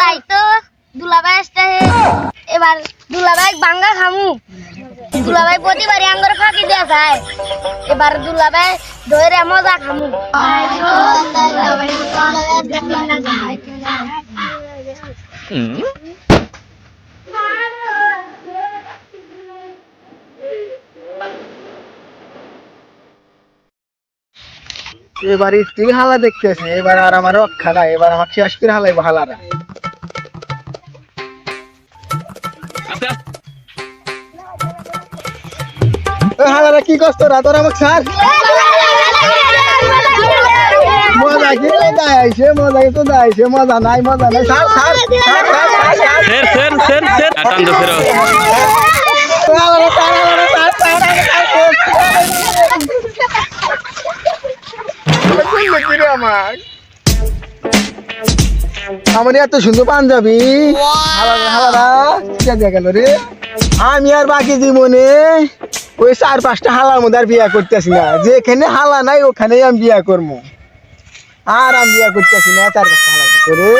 তাই তো দুলাভাই আসতে এবার দুলাভাই বাঙ্গা খামু দুলাভাই প্রতিবারই আঙ্গর ফাঁকি দেওয়া যায় এবার দুলাভাই ধরে মজা খামু এবার ঠিক হালা দেখতেছে এবার আর আমার রক্ষা নাই এবার আমার শেষ করে হালাই হালারা। হালারা কি করছ রা তোর আমাকে ছাড়। মজা কি মজা আইছে মজা কি তো আইছে মজা নাই মজা নাই। ছাড় ছাড় ছাড় ছাড় ছাড়। সের সের সের সের আমার এত সুন্দর পাঞ্জাবি। আমি আর বাকি জীবনে ওই চার, পাঁচটা হালার মধ্যে আর বিয়া করতেছি না। যেখানে হালা নাই, ওখানেই আমি বিয়া করব। আর আমি বিয়া করতেছি না, চার, পাঁচটা হালা করে